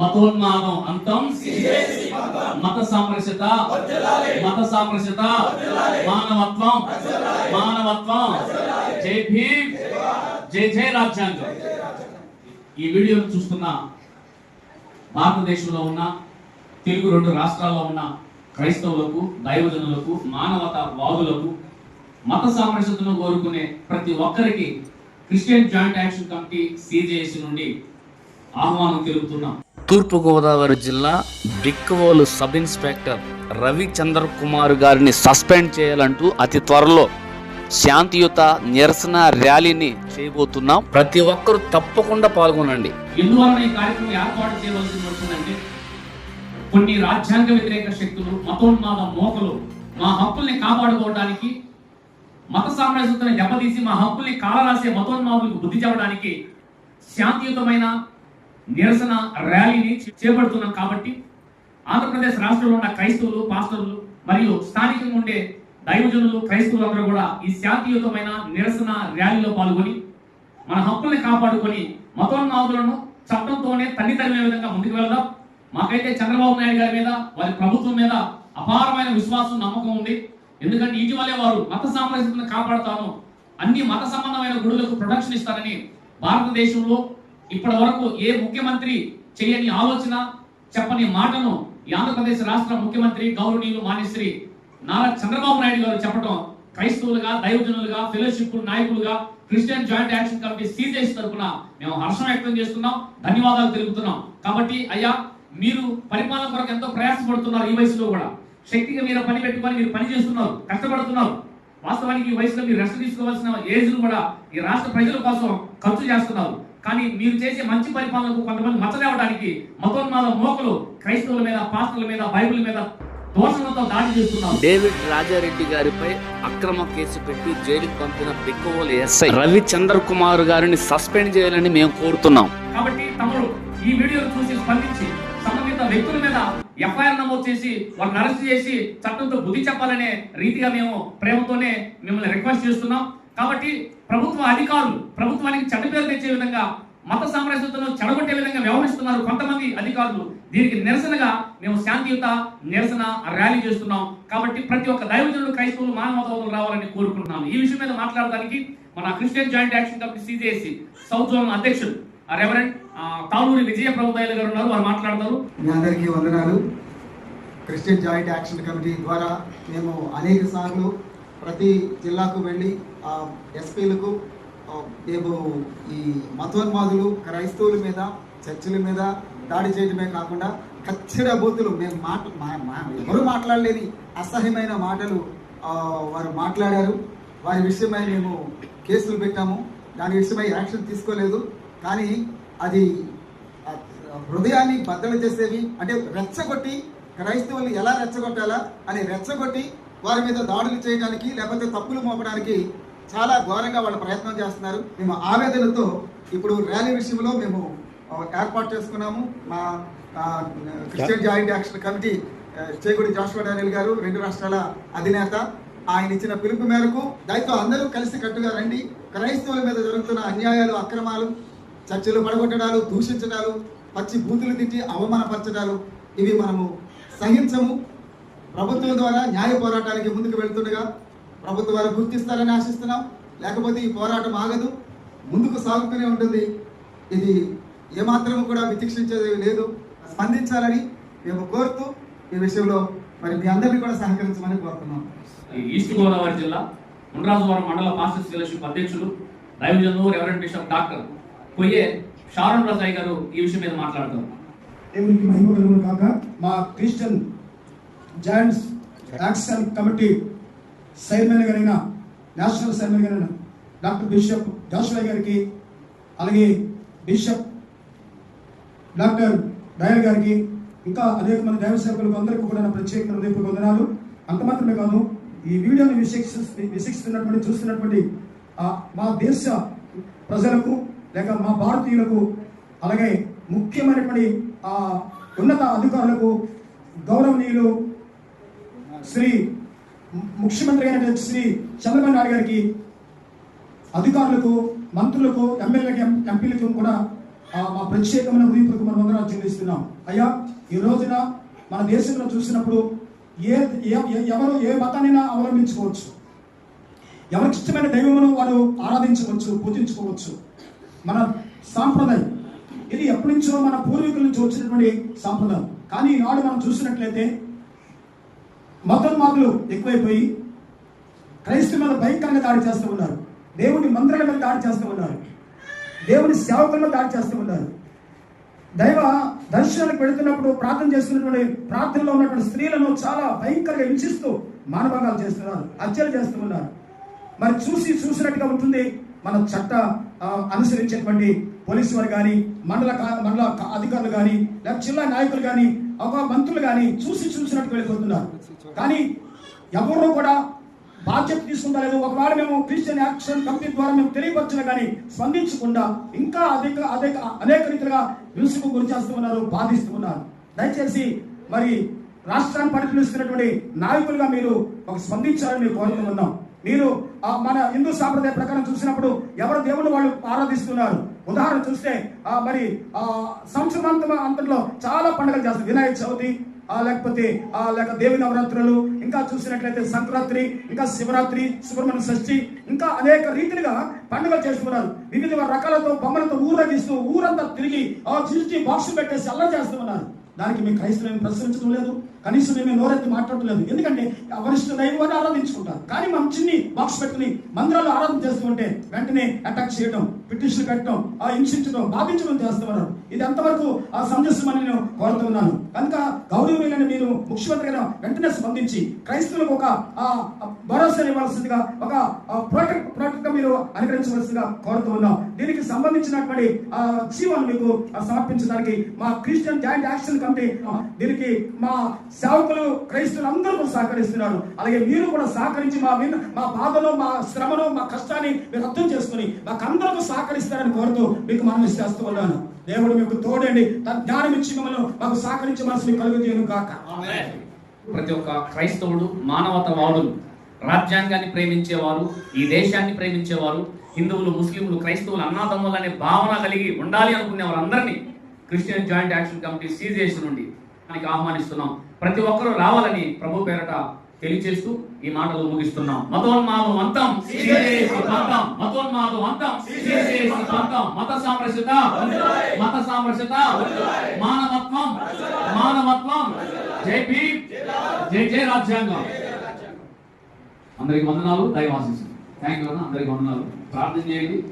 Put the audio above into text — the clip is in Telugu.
మతోన్మాదం అంతం. మత సామరస్యత. మత సామరస్యత. మానవత్వం. మానవత్వం. జై భీమ్. జై జై రాజ్యాంగం. ఈ వీడియోను చూస్తున్న భారతదేశంలో ఉన్న తెలుగు రెండు రాష్ట్రాల్లో ఉన్న క్రైస్తవులకు దైవజనులకు మానవత వాదులకు మత సామరస్యతను కోరుకునే ప్రతి ఒక్కరికి Christian joint action committee C నుండి ఆహ్వానం తెలుపుతున్నాం. తూర్పుగోదావరి జిల్లా బిక్కవోలు సబ్ ఇన్స్పెక్టర్ రవి చంద్ర కుమార్ గారిని సస్పెండ్ చేయాలంటూ అతి త్వరలో శాంతియుత నిరసన ర్యాలీని చేయబోతున్నాం. ప్రతి ఒక్కరూ తప్పకుండా పాల్గొనండి. ఎందువలన ఈ కార్యక్రమం ఏర్పాటు చేయవలసి వచ్చిందంటే కొన్ని రాజ్యాంగ వ్యతిరేక శక్తులు మతోన్మాద మోకలు మా హక్కుల్ని కాపాడుకోవడానికి మత సామ్రాజ్యతను దెబ్బతీసి మా హక్కుల్ని కాలరాసే మతోన్మాదులకు బుద్ధి చెప్పడానికి శాంతియుతమైన నిరసన ర్యాలీని చేపడుతున్నాం కాబట్టి ఆంధ్రప్రదేశ్ రాష్ట్రంలో ఉన్న క్రైస్తవులు పాస్టర్లు మరియు స్థానికంగా ఉండే దైవజనులు క్రైస్తవులందరూ కూడా ఈ శాంతియుతమైన నిరసన ర్యాలీలో పాల్గొని మన హక్కుల్ని కాపాడుకొని మతోన్మాదులను చట్టంతోనే తల్లి తరిమే విధంగా ముందుకు వెళ్దాం. మాకైతే చంద్రబాబు నాయుడు గారి మీద వారి ప్రభుత్వం మీద అపారమైన విశ్వాసం నమ్మకం ఉంది. ఎందుకంటే ఇటీవలే వారు మత సామరస్యతను కాపాడుతాను. అన్ని మత సంబంధమైన గుడులకు ప్రొటెక్షన్ ఇస్తారని భారతదేశంలో ఇప్పటి వరకు ఏ ముఖ్యమంత్రి చేయని ఆలోచన చెప్పని మాటను ఈ ఆంధ్రప్రదేశ్ రాష్ట్ర ముఖ్యమంత్రి గౌరవనీయులు మాన్యశ్రీ నారా చంద్రబాబు నాయుడు గారు చెప్పడం క్రైస్తవులుగా దైవజనులుగా ఫెలోషిప్ నాయకులుగా Christian joint action committee C తరఫున మేము హర్షం వ్యక్తం చేస్తున్నాం ధన్యవాదాలు తెలుపుతున్నాం. కాబట్టి అయ్యా మీరు పరిపాలన కొరకు ఎంతో ప్రయాసపడుతున్నారు ఈ వయసులో కూడా. శక్తిగా మీరు పని పెట్టుకొని మీరు పని చేస్తున్నారు కష్టపడుతున్నారు. వాస్తవానికి ఈ వయసులో మీరు రెస్ట్ తీసుకోవాల్సిన ఏజ్ను కూడా ఈ రాష్ట్ర ప్రజల కోసం ఖర్చు చేస్తున్నారు. కానీ మీరు చేసే మంచి పరిపాలనకు కొంతమంది మచ్చలేవడానికి మతోన్మాద మోకలు క్రైస్తవుల మీద పాస్టర్ల మీద బైబిల్ మీద దోషణలతో దాడి చేస్తున్నారు. డేవిడ్ రాజారెడ్డి గారిపై అక్రమ కేసు పెట్టి జైలుకు పంపిన బిక్కవోలు ఎస్ఐ రవి చంద్ర కుమార్ గారిని సస్పెండ్ చేయాలని మేము కోరుతున్నాం. కాబట్టి తమ్ముడు ఈ వీడియోను చూసి స్పందించి సంబంధిత వ్యక్తుల మీద ఎఫ్ఐఆర్ నమోదు చేసి వారిని అరెస్ట్ చేసి చట్టంతో బుద్ధి చెప్పాలనే రీతిగా మేము ప్రేమతోనే మిమ్మల్ని రిక్వెస్ట్ చేస్తున్నాం. కాబట్టి ప్రభుత్వ అధికారులు ప్రభుత్వానికి చెడ్డ పేరు తెచ్చే విధంగా మత సామరస్యతను చెడగొట్టే విధంగా వ్యవహరిస్తున్నారు కొంతమంది అధికారులు. దీనికి నిరసనగా మేము శాంతియుత నిరసన ర్యాలీ చేస్తున్నాం. కాబట్టి ప్రతి ఒక్క దైవజనుడు క్రైస్తవులు మానవతలు రావాలని కోరుకుంటున్నాం ఈ విషయం మీద మాట్లాడడానికి మన Christian joint action committee C J C south reverend Taluri Vijaya Prabhudayalu గారు ఉన్నారు. వారు మాట్లాడతారు. మీ అందరికీ వందనాలు. క్రిస్టియన్ జాయింట్ యాక్షన్ కమిటీ ద్వారా మేము అనేక సార్లు ప్రతి జిల్లాకు వెళ్ళి ఆ ఎస్పీలకు రేపు మేము ఈ మతోన్మాదులు క్రైస్తవుల మీద చర్చిల మీద దాడి చేయడమే కాకుండా కచ్చడ బూతులు మేము మాట మా- మా- ఎవరు మాట్లాడలేని అసహ్యమైన మాటలు వారు మాట్లాడారు. వారి విషయమై మేము కేసులు పెట్టాము. దాని విషయమై యాక్షన్ తీసుకోలేదు. కానీ అది హృదయాన్ని బద్దలు చేసేవి అంటే రెచ్చగొట్టి క్రైస్తవులు ఎలా రెచ్చగొట్టాలా అని రెచ్చగొట్టి వారి మీద దాడులు చేయడానికి లేకపోతే తప్పులు మోపడానికి చాలా ఘోరంగా వాళ్ళు ప్రయత్నం చేస్తున్నారు. మేము ఆవేదనతో ఇప్పుడు ర్యాలీ విషయంలో మేము ఏర్పాటు చేసుకున్నాము. మా క్రిస్టియన్ జాయింట్ యాక్షన్ కమిటీ ఆ, చేగుడి జాషువా డానియల్ గారు రెండు రాష్ట్రాల అధినేత ఆయన ఇచ్చిన పిలుపు మేరకు దాంతో అందరూ కలిసి కట్టుగా రండి. క్రైస్తవుల మీద జరుగుతున్న అన్యాయాలు అక్రమాలు చర్చలు పడగొట్టడాలు దూషించడాలు పచ్చి బూతులు తిట్టి అవమానపరచడాలు ఇవి మనము సహించము. ప్రభుత్వం ద్వారా న్యాయ పోరాటానికి ముందుకు వెళ్తుండగా ప్రభుత్వం వారు గుర్తిస్తారని ఆశిస్తున్నాం. లేకపోతే ఈ పోరాటం ఆగదు. ముందుకు సాగుతూనే ఉంటుంది. ఇది ఏమాత్రం కూడా వితిక్షించేది లేదు. స్పందించాలని మేము కోరుతూ ఈ విషయంలో మరి మీ అందరినీ కూడా సహకరించమని కోరుతున్నాం. ఈస్ట్ గోదావరి జిల్లా ఉండ్రాజువారం మండల మాస్టర్స్ ఫెలోషిప్ అధ్యక్షులు దైవజనులు reverend bishop doctor Koyye Sharon Prasad గారు ఈ విషయం మీద మాట్లాడతారు. దేవునికి మహిమ కలుగును కాక మా Christian joints action committee chairman గారైన నేషనల్ చైర్మన్ గారైన డాక్టర్ బిషప్ జాషువా గారికి అలాగే బిషప్ డాక్టర్ డయల్ గారికి ఇంకా అనేక మంది దైవ సేవకులకు అందరికీ కూడా నా ప్రత్యేకమైన హృదయపూర్వక వందనాలు. అంత మాత్రమే కాదు ఈ వీడియోని విశిక్ష విశిస్తున్నటువంటి చూస్తున్నటువంటి మా దేశ ప్రజలకు లేక మా భారతీయులకు అలాగే ముఖ్యమైనటువంటి ఉన్నత అధికారులకు గౌరవనీయులు శ్రీ ముఖ్యమంత్రి అయినటువంటి శ్రీ చంద్రబాబు నాయుడు గారికి అధికారులకు మంత్రులకు ఎమ్మెల్యేలకు ఎంపీలకు కూడా మా ప్రత్యేకమైన హృదయపూర్వక మన వందనాలు చెల్లిస్తున్నాం. అయ్యా ఈ రోజున మన దేశంలో చూసినప్పుడు ఏ ఏ- ఎవరు ఏ మతాన్నైనా అవలంబించుకోవచ్చు. ఎవరికి ఇష్టమైన దైవమును వారు ఆరాధించవచ్చు పూజించుకోవచ్చు. మన సాంప్రదాయం. ఇది ఎప్పటి నుంచో మన పూర్వీకుల నుంచి వచ్చినటువంటి సాంప్రదాయం. కానీ ఈనాడు మనం చూసినట్లయితే మతోన్మాదులు ఎక్కువైపోయి క్రైస్తవుల మీద భయంకరంగా దాడి చేస్తూ ఉన్నారు. దేవుని మందిరాల మీద దాడి చేస్తూ ఉన్నారు. దేవుని సేవకుల మీద దాడి చేస్తూ ఉన్నారు. దైవ దర్శనానికి వెళుతున్నప్పుడు ప్రార్థన చేస్తున్నటువంటి ప్రార్థనలో ఉన్నటువంటి స్త్రీలను చాలా భయంకరంగా హింసిస్తూ మానభంగాలు చేస్తున్నారు హత్యలు చేస్తూ ఉన్నారు. మరి చూసి చూసినట్టుగా ఉంటుంది మన చట్ట అనుసరించేటువంటి పోలీసు వారు కానీ మండల మండల అధికారులు కానీ లేదా జిల్లా నాయకులు కానీ ఒక మంత్రులు కానీ చూసి చూసినట్టు వెళ్ళిపోతున్నారు. కానీ ఎవరు కూడా బాధ్యత తీసుకుంటా లేదు ఒకవేళ మేము క్రిస్టియన్ యాక్షన్ కమిటీ ద్వారా మేము తెలియపరచిన కానీ స్పందించకుండా ఇంకా అధిక అధిక అనేక రీతిగా హింసకు గురి చేస్తూ ఉన్నారు బాధిస్తూ ఉన్నారు. దయచేసి మరి రాష్ట్రాన్ని పరిపాలిస్తున్నటువంటి నాయకులుగా మీరు ఒక స్పందించాలని మేము కోరుతున్నాం మీరు ఆ, మన హిందూ సాంప్రదాయ ప్రకారం చూసినప్పుడు ఎవరు దేవుని వాళ్ళు ఆరాధిస్తున్నారు? ఉదాహరణ చూస్తే ఆ, మరి ఆ, సంవత్సరాంతం అంతట్లో చాలా పండుగలు చేస్తారు. వినాయక చవితి ఆ, లేకపోతే ఆ, లేక దేవి నవరాత్రులు ఇంకా చూసినట్లయితే సంక్రాంతి ఇంకా శివరాత్రి సుబ్రహ్మణ్య షష్ఠి ఇంకా అనేక రీతిలుగా పండుగలు చేసుకున్నారు వివిధ రకాలతో బొమ్మలతో ఊరేగిస్తూ ఊరంతా తిరిగి ఆ చిరిచి బాక్స్ పెట్టేసి చేస్తూ ఉన్నాను దానికి మీ క్రైస్తవులను ప్రశ్నించడం లేదు. కనీసం మేము నోరెత్తి మాట్లాడలేదు. ఎందుకంటే ఆ దైవాన్ని ఆరాధించుకుంటారు. కానీ మనం చిన్ని బాక్స్ పెట్టుకుని మందిరాలు ఆరాధన చేస్తుంటే వెంటనే అటాక్ చేయడం పిటిషన్ కట్టడం ఆ హింసించడం బాధించడం చేస్తున్నారు. ఇది ఎంతవరకు ఆ సమంజసమని నేను కోరుతున్నాను కనుక గౌరవమైన మీరు ముఖ్యమంత్రిగా వెంటనే స్పందించి క్రైస్తవులకు ఒక ఆ, భరోసా ఇవ్వాల్సిందిగా ఒక ప్రోటెక్ట్ ప్రోటెక్ట్ మీరు అనుకరించవలసిందిగా కోరుతున్నాం దీనికి సంబంధించినటువంటి ఆ జీవాన్ని మీకు సమర్పించడానికి మా క్రిస్టియన్ జాయింట్ యాక్షన్ కమిటీ దీనికి మా సేవకులు క్రైస్తులు అందరూ కూడా సహకరిస్తున్నారు. అలాగే మీరు కూడా సహకరించి మా విన్న మా బాధను మా శ్రమను మా కష్టాన్ని మీరు అర్థం చేసుకుని మాకు అందరూ సహకరిస్తారని కోరుతూ మీకు మనం చేస్తూ ఉన్నాను. దేవుడు మీకు తోడండి. తన జ్ఞానం ఇచ్చి మిమ్మల్ని మాకు సహకరించి మనసు మీకు కలుగు చేయను కాక ప్రతి ఒక్క క్రైస్తవుడు మానవతవాడు రాజ్యాంగాన్ని ప్రేమించేవారు ఈ దేశాన్ని ప్రేమించేవారు హిందువులు ముస్లింలు క్రైస్తవులు అన్నాతమ్ములు అనే భావన కలిగి ఉండాలి అనుకునే వారందరినీ Christian joint action committee CJC నుండి. దానికి ఆహ్వానిస్తున్నాం. ప్రతి ఒక్కరూ రావాలని ప్రభు పేరట తెలియజేస్తూ ఈ మాటలు ముగిస్తున్నాం. మతోన్మాదం అంతం. పంతం మతోన్మాదం అంతం. పంతం మత సామరస్యత. మత సామరస్యత. మానవత్వం. మానవత్వం. జై భీమ్. జై జై రాజ్యాంగం. అందరికి వందనాలు. దైవాశీస్సులు. థ్యాంక్ యూ అందరికి వందనాలు. ప్రార్థన చేయండి.